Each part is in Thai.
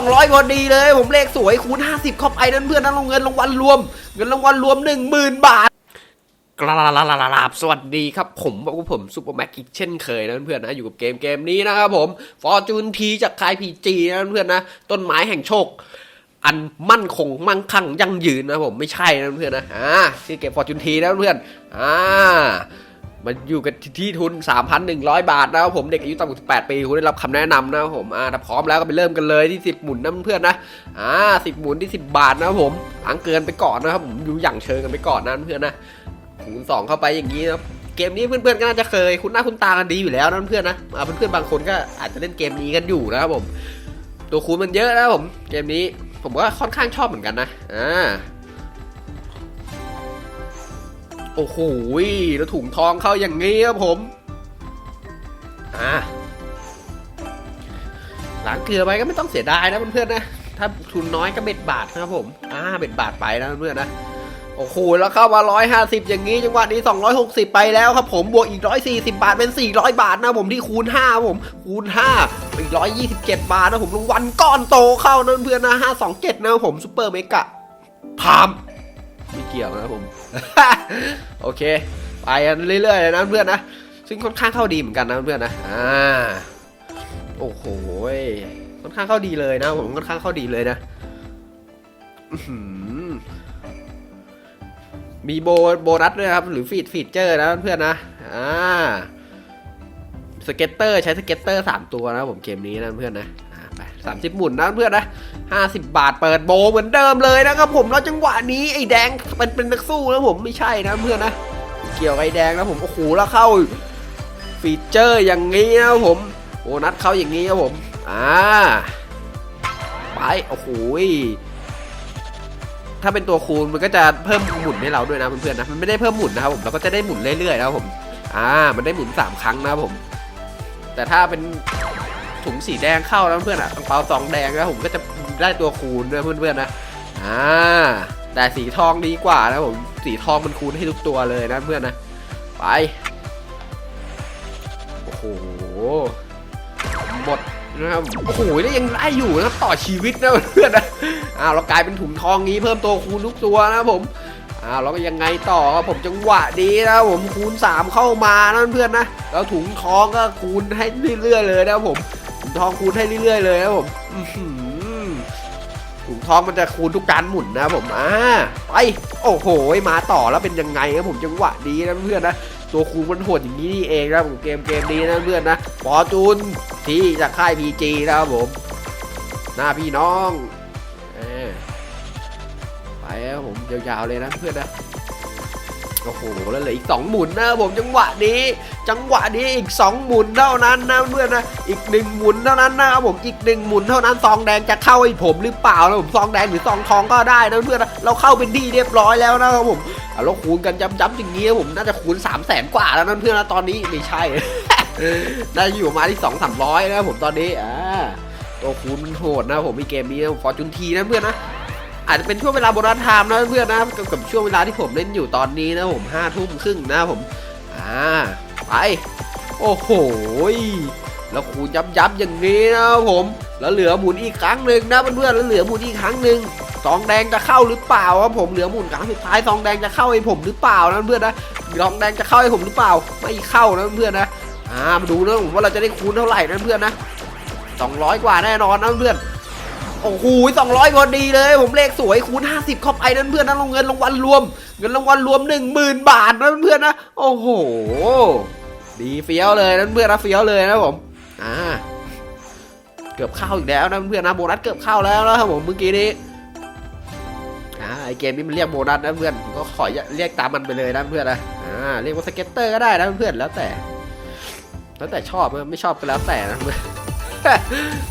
200พอดีเลย ผมเลขสวยคูณ 50เข้าไปนั่นเพื่อนนั่นลงเงินรางวัลรวม เงินรางวัลรวม 10,000 บาทกราลาลาลาบสวัสดีครับ ผมบอกว่าผมซูเปอร์แม็กอีกเช่นเคยนะเพื่อนนะ อยู่กับเกมเกมนี้นะครับผมฟอร์จูนทีจากคายพีจีนะเพื่อนนะ ต้นไม้แห่งโชค อันมั่นคงมั่งคั่งยั่งยืนนะผมไม่ใช่นะเพื่อนนะอ่าชื่อเกมฟอร์จูนทีนะเพื่อนอ่า มันอยู่กันที่ทุน 3,100 บาทนะครับผมเด็กอายุต่ำกว่า18ปีคุณได้รับคำแนะนำนะครับผมอ่าถ้าพร้อมแล้วก็ไปเริ่มกันเลยที่ 10 หมุนนะเพื่อนนะอ่า10 หมุนที่ 10 บาทนะครับผมอังเกินไปก่อนนะครับผมอยู่อย่างเชิงกันไปก่อนนะเพื่อนนะคูณสองเข้าไปอย่างนี้นะครับเกมนี้เพื่อนๆก็น่าจะเคยคุณหน้าคุณตากันดีอยู่แล้วนะเพื่อนนะอ่าเพื่อนๆบางคนก็อาจจะเล่นเกมนี้กันอยู่นะครับผม ตัวคูณมันเยอะนะครับผมเกมนี้ผมว่าค่อนข้างชอบเหมือนกันนะอ่า อ้โหแล้วถุงทองเข้าอย่างนี้ครับผมอ่าล้างเกลือไปก็ไม่ต้องเสียดายนะเพื่อนๆนะ ถ้าทุนน้อยก็เบ็ดบาทนะครับผมอ่าเบ็ดบาทไปนะเพื่อนๆนะโอ้โหแล้วเข้ามา150 อย่างนี้จังหวะนี้ 260 ไปแล้วครับผมบวกอีก 140 บาทเป็น 400 บาทนะผมที่คูณ5ผมคูณ5อีก 127 บาทนะผมรางวัลก้อนโตเข้านะเพื่อนนะ527 นะผมซูเปอร์เมกะพามไม่เกี่ยวนะผม โอเค ไปกันเรื่อยๆเลยนะเพื่อนนะ ซึ่งค่อนข้างเข้าดีเหมือนกันนะเพื่อนนะ อ่า โอ้โห ค่อนข้างเข้าดีเลยนะ ผมค่อนข้างเข้าดีเลยนะมีโบโบนัสด้วยนะครับ หรือฟีดฟีเจอร์นะเพื่อนนะ อ่า สเก็ตเตอร์ใช้สเก็ตเตอร์สามตัวนะผมเกมนี้นะเพื่อนนะ ไปสามสิบหมุนนะเพื่อนนะห้าสิบบาทเปิดโบเหมือนเดิมเลยนะครับผมแล้วจังหวะนี้ไอ้แดงเป็นเป็นนักสู้นะผมไม่ใช่นะเพื่อนนะ เกี่ยวกับไอ้แดงนะผมโอ้โหแล้วเข้า ฟีเจอร์อย่างนี้นะครับผมโบนัสเข้าอย่างนี้ครับผมอ่าไปโอ้โหถ้าเป็นตัวคูณมันก็จะเพิ่มหมุนให้เราด้วยนะเพื่อนๆนะมันไม่ได้เพิ่มหมุนนะครับผมเราก็จะได้หมุนเรื่อยๆนะครับผม อ่า มันได้หมุนสามครั้งนะครับผม แต่ถ้าเป็น ถุงสีแดงเข้านะเพื่อนอะอังเปาซองแดงนะผมก็จะได้ตัวคูณด้วยเพื่อนๆนะอ่าแต่สีทองดีกว่านะผมสีทองมันคูณให้ทุกตัวเลยนะเพื่อนนะไปโอ้โหหมดนะครับโอ้โหแล้วยังได้อยู่นะครับต่อชีวิตนะเพื่อนนะอ้าวเรากลายเป็นถุงทองนี้เพิ่มตัวคูณทุกตัวนะผมอ้าวเราก็ยังไงต่อครับผมจังหวะดีนะผมคูณ 3 เข้ามานะเพื่อนนะแล้วถุงทองก็คูณให้เรื่อยๆเลยนะผม ทองคูณให้เรื่อยๆเลยนะครับผมถุงทองมันจะคูณทุกการหมุนนะผมอ่าไปโอ้โหมาต่อแล้วเป็นยังไงครับผมจังหวะดีนะเพื่อนนะตัวคูณมันโหดอย่างนี้นี่เองนะครับผมเกมเกมนี้นะเพื่อนนะฟอจูนที่จากค่าย PG นะครับผมหน้าพี่น้องไปครับผมยาวๆเลยนะเพื่อนนะ โอ้โหแล้วเหลืออีกสองหมุนนะผมจังหวะนี้ จังหวะนี้อีกสองหมุนเท่านั้นนะเพื่อนนะอีกหนึ่งหมุนเท่านั้นนะครับผมอีกหนึ่งหมุนเท่านั้นซองแดงจะเข้าให้ผมหรือเปล่านะผมซองแดงหรือซองทองก็ได้นะเพื่อนนะเราเข้าเป็นดีเรียบร้อยแล้วนะครับผมเราคูณกันย้ำๆอย่างนี้ผมน่าจะคูณ3 0 0แสนกว่าแล้วนะเพื่อนนะตอนนี้ไม่ใช่น่าจะอยู่มาที่สองสามร้อยนะครับผมตอนนี้อ่าตัวคูณมันโหดนะผมมีเกมนี้ฟอร์จูนทีนะเพื่อนนะ อาจจะเป็นช่วงเวลาโบนัสไทม์นะเพื่อนนะกับช่วงเวลาที่ผมเล่นอยู่ตอนนี้นะผมห้าทุ่มครึ่งนะผมอ่าไปโอ้โหแล้วคูยับยับอย่างนี้นะผม แล้วเหลือหมุนอีกครั้งหนึ่งนะเพื่อนๆแล้วเหลือหมุนอีกครั้งหนึ่งซองแดงจะเข้าหรือเปล่าครับผมเหลือหมุนครั้งสุดท้ายซองแดงจะเข้าให้ผมหรือเปล่านะเพื่อนนะซองแดงจะเข้าให้ผมหรือเปล่า ไม่เข้านะเพื่อนนะอ่ามาดูนะผมว่าเราจะได้คูณเท่าไหร่นะเพื่อนนะ200กว่าแน่นอนนะเพื่อน โอ้โห200พอดีเลย ผมเลขสวยคูณ50เข้าไปนั่นเพื่อนนะลงเงินรางวัลรวม เงินรางวัลรวม10,000บาทนะเพื่อนนะโอ้โหดีเฟี้ยวเลยนั่นเพื่อนนะเฟี้ยวเลยนะผมอ่าเกือบเข้าอีกแล้วนะเพื่อนนะโบนัสเกือบเข้าแล้วนะครับผมเมื่อกี้นี้อ่าไอเกมนี้มันเรียกโบนัสนะเพื่อนก็ขอเรียกตามมันไปเลยนะเพื่อนนะอ่าเรียกว่าสเก็ตเตอร์ก็ได้นะเพื่อนแล้วแต่ แล้วแต่ชอบไม่ชอบก็แล้วแต่นะเพื่อน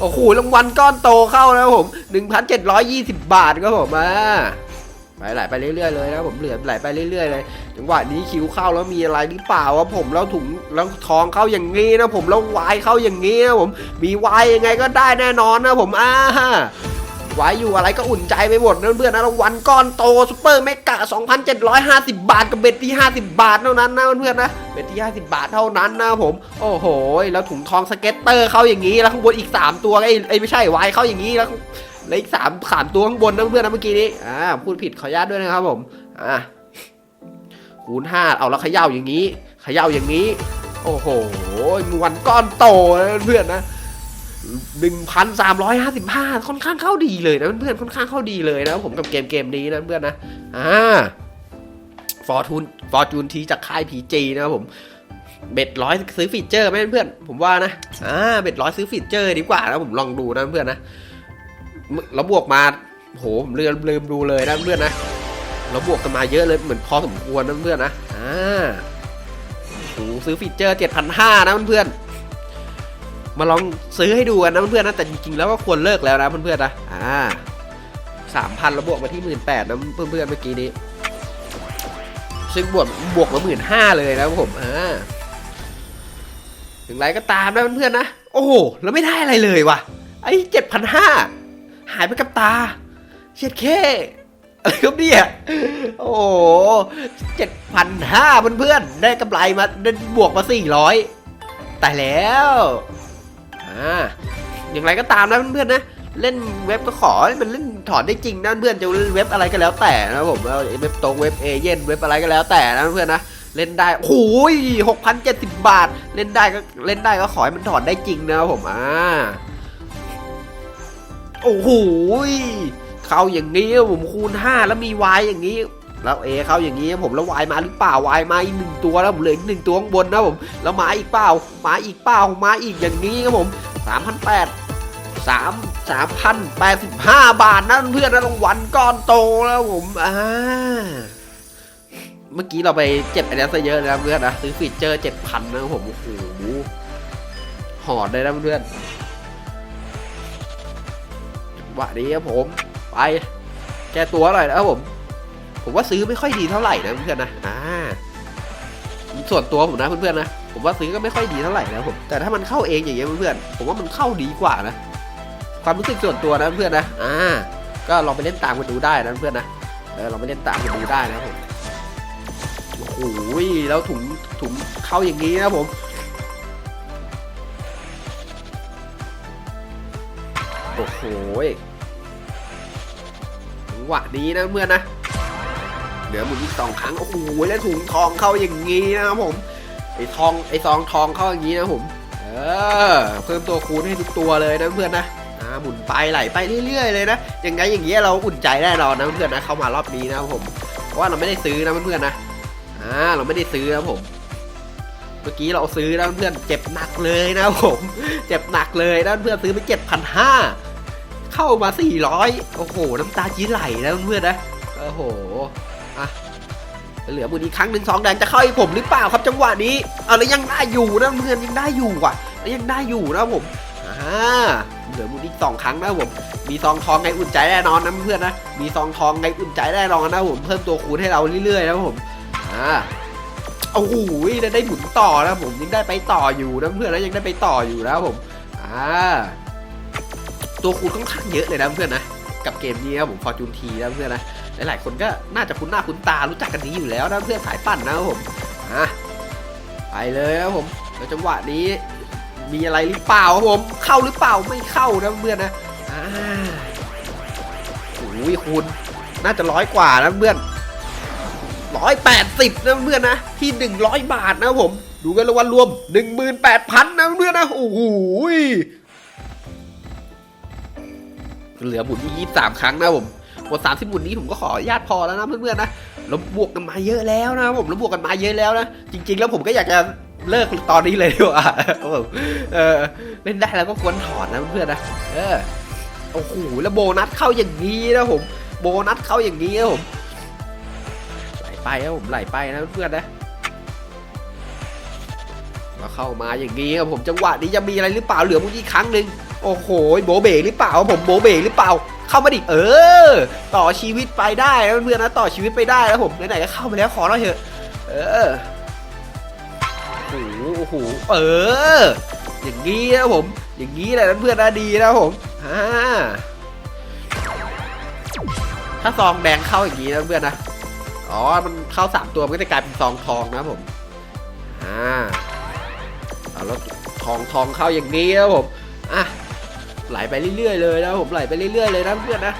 โอ้โหรางวัลก้อนโตเข้าแล้วผม 1,720 บาทครับผมอ่าไปไหลไปเรื่อยๆเลยนะผมเหลือไหลไปเรื่อยๆเลยจังหวะนี้คิวเข้าแล้วมีอะไรหรือเปล่าวะผมแล้วถุงแล้วทองเข้าอย่างงี้นะผมแล้ววายเข้าอย่างงี้นะผมมีวายยังไงก็ได้แน่นอนนะผมอ่า ไว้อยู่อะไรก็อุ่นใจไปหมดเพื่อนๆนะรางวัลก้อนโตซุปเปอร์เมกะ 2,750 บาทกับเบ็ดที่ 50 บาทเท่านั้นนะเพื่อนๆนะเบ็ดที่ 50 บาทเท่านั้นนะผม โอ้โห แล้วถุงทองสเก็ตเตอร์เข้าอย่างนี้ แล้วข้างบนอีก 3 ตัวไอ้ไอ้ไม่ใช่ไว้เข้าอย่างนี้แล้วแล้วอีก3 3ตัวข้างบนนะเพื่อนๆนะเมื่อกี้นี้อ่าพูดผิดขออนุญาตด้วยนะครับผมอ่าคูณ5เอาแล้วขย่าอย่างนี้ขย่าอย่างนี้ โอ้โหมวนก้อนโตนะเพื่อนๆนะ หนึ่งพันสามร้อยห้าสิบห้าค่อนข้างเข้าดีเลยนะเพื่อนๆค่อนข้างเข้าดีเลยนะผมกับเกมเกมนี้นะเพื่อนนะอ่าฟอร์ทูนฟอร์จูนทีจากค่ายพีจีนะครับผมเบ็ดร้อยซื้อฟีเจอร์ไหมเพื่อนผมว่านะอ่าเบ็ดร้อยซื้อฟีเจอร์ดีกว่านะผมลองดูนะเพื่อนนะแล้วบวกมาโหผมลืมลืมดูเลยนะเพื่อนนะแล้วบวกกันมาเยอะเลยเหมือนพอสมควรนะเพื่อนนะอ่าโหซื้อฟีเจอร์เจ็ดพันห้านะเพื่อน มาลองซื้อให้ดูกันนะเพื่อนๆนะแต่จริงๆแล้วก็ควรเลิกแล้วนะเพื่อนๆนะอ่าสามพันแล้วบวกมาที่หมื่นแปดนะเพื่อนๆเมื่อกี้นี้ ซึ่งบวกบวกมาหมื่นห้าเลยนะผมอ่าถึงไรก็ตามนะเพื่อนๆนะโอ้โหแล้วไม่ได้อะไรเลยว่ะไอ้เจ็ดพันห้าหายไปกับตาเช็ดแค่อะไรครับเนี่ยโอ้โหเจ็ดพันห้าเพื่อนๆได้กำไรมาได้บวกมาสี่ร้อยตายแล้ว อ่าอย่างไรก็ตามนะเพื่อนๆนะเล่นเว็บก็ขอให้มันเล่นถอนได้จริงนะเพื่อนจะเล่นเว็บอะไรก็แล้วแต่นะผมเอาเว็บตรงเว็บเอเย่นเว็บอะไรก็แล้วแต่นะเพื่อนนะเล่นได้โอ้ยหกพันเจ็ดสิบบาท เล่นได้ก็เล่นได้ก็ขอให้มันถอนได้จริงนะผมอ่าโอ้โหเข้าอย่างนี้ผมคูณห้าแล้วมีวายอย่างนี้ แล้วเอเข้าอย่างนี้ผมแล้ววายมาหรือเปล่าวายมาอีกหนึ่งตัวแล้วผมเหลืออีกหนึ่งตัวข้างบนนะผมแล้วมาอีกเปล่ามาอีกเปล่ามาอีกอย่างนี้ครับผมสามพันแปดสามสามพันแปดสิบห้าบาทนะเพื่อนนะรางวัลก้อนโตแล้วผมอ่าเมื่อกี้เราไปเจ็บอันนี้ซะเยอะนะเพื่อนนะซื้อฟีเจอร์เจ็ดพันนะผมโอ้โหหอดเลยนะเพื่อนหวะนี้ครับผมไปแก้ตัวหน่อยนะครับผม ผมว่าซื้อไม่ค่อยดีเท่าไหร่นะเพื่อนนะอ่าส่วนตัวผมนะเพื่อนๆนะผมว่าซื้อก็ไม่ค่อยดีเท่าไหร่นะผมแต่ถ้ามันเข้าเองอย่างเงี้ยเพื่อนๆผมว่ามันเข้าดีกว่านะความรู้สึกส่วนตัวนะเพื่อนๆนะอ่าก็ลองไปเล่นตามกันดูได้นะเพื่อนๆนะเออลองไปเล่นตามกันดูได้นะผมโอ้โหแล้วถุงถุงเข้าอย่างนี้นะผมโอ้โหจังหวะนี้นะเพื่อนนะ เหลือหมุนอีกสองครั้ง โอ้โห แล้วถุงทองเข้าอย่างนี้นะครับผม ไอ้ทอง ไอ้ซองทองเข้าอย่างนี้นะผม เออ เพิ่มตัวคูณให้ทุกตัวเลยนะเพื่อนนะหมุนไปไหลไปเรื่อยๆเลยนะยังไงอย่างเงี้ยเราอุ่นใจแน่นอนนะเพื่อนนะเข้ามารอบนี้นะครับผม เพราะว่าเราไม่ได้ซื้อนะเพื่อนๆนะ อ่า เราไม่ได้ซื้อนะผม เมื่อกี้เราซื้อนะเพื่อนเจ็บหนักเลยนะผม เจ็บหนักเลยนะเพื่อนซื้อไปเจ็ดพันห้าเข้ามาสี่ร้อยโอ้โห น้ำตาจีไหลนะเพื่อนนะ โอ้โห เหลือมือนี้ครั้งหนึ่งสองแดงจะเข้าให้ผมหรือเปล่าครับจังหวะนี้เอาแล้วยังได้อยู่นะเพื่อนยังได้อยู่อะแล้วยังได้อยู่นะผมอ่าเหลือมือนี้สองครั้งนะผมมีซองทองไงอุ่นใจแน่นอนนะเพื่อนนะมีซองทองไงอุ่นใจแน่นอนนะผมเพิ่มตัวคูณให้เราเรื่อยๆนะผมอ่าโอ้โหได้หมุนต่อนะผมยังได้ไปต่ออยู่นะเพื่อนแล้วยังได้ไปต่ออยู่นะผมอ่าตัวคูณค่อนข้างเยอะเลยนะเพื่อนนะกับเกมนี้ครับผมฟอร์จูนทีนะเพื่อนนะ หลายๆ คนก็น่าจะคุ้นหน้าคุ้นตารู้จักกันดีอยู่แล้วนะเพื่อนสายปั่นนะครับผมอะไปเลยนะครับผมแล้วจังหวะนี้มีอะไรหรือเปล่าครับผมเข้าหรือเปล่าไม่เข้านะเพื่อนนะอ่าโอ้ยคุณน่าจะร้อยกว่านะเพื่อนร้อยแปดสิบนะเพื่อนนะที่หนึ่งร้อยบาทนะผม ดูกันรางวัลรวมหนึ่งหมื่นแปดพันนะเพื่อนนะโอ้โหเหลือหมุนอีกยี่สามครั้งนะผม หมดสามสิบหมุนนี้ผมก็ขออนุญาตพอแล้วนะเพื่อนๆนะเราบวกกันมาเยอะแล้วนะผมเราบวกกันมาเยอะแล้วนะจริง ๆ แล้วผมก็อยากจะเลิกตอนนี้เลยดีกว่าเออเล่นได้แล้วก็ควรถอนนะเพื่อนๆนะเออโอ้โหแล้วโบนัสเข้าอย่างนี้นะผม โบนัสเข้าอย่างนี้นะผมไหลไปครับผมไหลไปนะเพื่อนๆนะเราเข้ามาอย่างนี้ครับผมจังหวะนี้จะมีอะไรหรือเปล่าเหลือมุกอีกครั้งหนึ่งโอ้โหโบเบหรือเปล่าผมโบเบหรือเปล่า เข้ามาดิเออ ต่อชีวิตไปได้นะเพื่อนนะต่อชีวิตไปได้แล้วผมไหนๆก็เข้ามาแล้วขอหน่อยเถอะ เออโอ้โหโอ้โหเออ อย่างนี้นะผม อย่างนี้แหละนะเพื่อนนะดีนะผมอ่าถ้าซองแดงเข้าอย่างนี้นะเพื่อนนะอ๋อมันเข้าสามตัวมันก็จะกลายเป็นซองทองนะผมอ่าเอาแล้วทองทองเข้าอย่างนี้นะผมอะ ไหลไปเรื่อยๆเลยนะผมไหลไปเรื่อยๆเลยนะเพื่อนนะ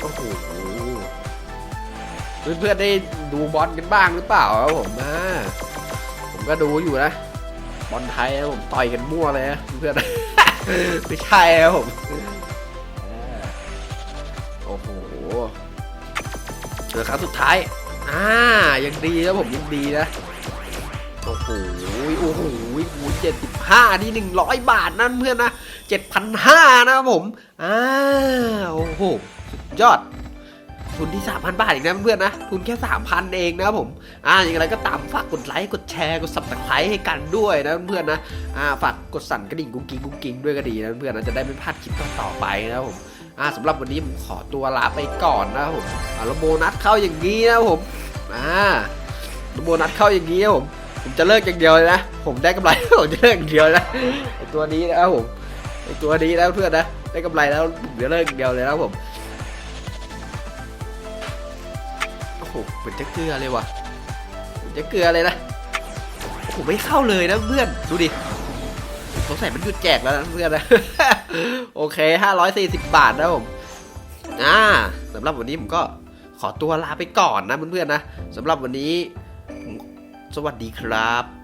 โอ้โหเพื่อนๆได้ดูบอลกันบ้างหรือเปล่าครับผมอ่าผมก็ดูอยู่นะบอลไทยนะผมต่อยกันมั่วเลยนะเพื่อนไม่ใช่ครับผมโอ้โหเหลือครั้งสุดท้ายอ่ายังดีนะผมยังดีนะโอ้โหโอ้โหเจ็ดสิบห้านี่หนึ่งร้อยบาทนั่นเพื่อนนะ เจ็ดพันห้านะครับผมอ่าโอ้โหยอด ทุนที่ 3,000 บาทอีกนะเพื่อนนะ ทุนแค่ 3,000 เองนะผม อ่าอย่างไรก็ตามฝากกดไลค์ กดแชร์ กด subscribe ให้กันด้วยนะเพื่อนนะ อ่า ฝากกดสั่นกระดิ่งกุ้งกิ้งกุ้งกิ้งด้วยก็ดีนะเพื่อนนะจะได้ไม่พลาดคลิปต่อไปนะครับผมอ่าสำหรับวันนี้ผมขอตัวลาไปก่อนนะครับผมอ่าแล้วโบนัสเข้าอย่างนี้นะผมอ่าลโบนัสเข้าอย่างนี้นะผม ผมจะเลิกอย่างเดียวเลยนะ ผมได้กำไรผมจะเลิกอย่างเดียวนะตัวนี้นะครับผม ตัวนี้นะเพื่อนนะ ได้กำไรแล้วผมจะเลิกอย่างเดียวเลยนะผม โอ้โหเหมือนจะเกลือเลยว่ะเหมือนจะเกลือเลยนะโอ้โหไม่เข้าเลยนะเพื่อน ดูดิสงสัยมันหยุดแจกแล้วนะเพื่อนนะ โอเค 540 บาทนะผม อ่าสำหรับวันนี้ผมก็ขอตัวลาไปก่อนนะเพื่อนๆนะสำหรับวันนี้ สวัสดีครับ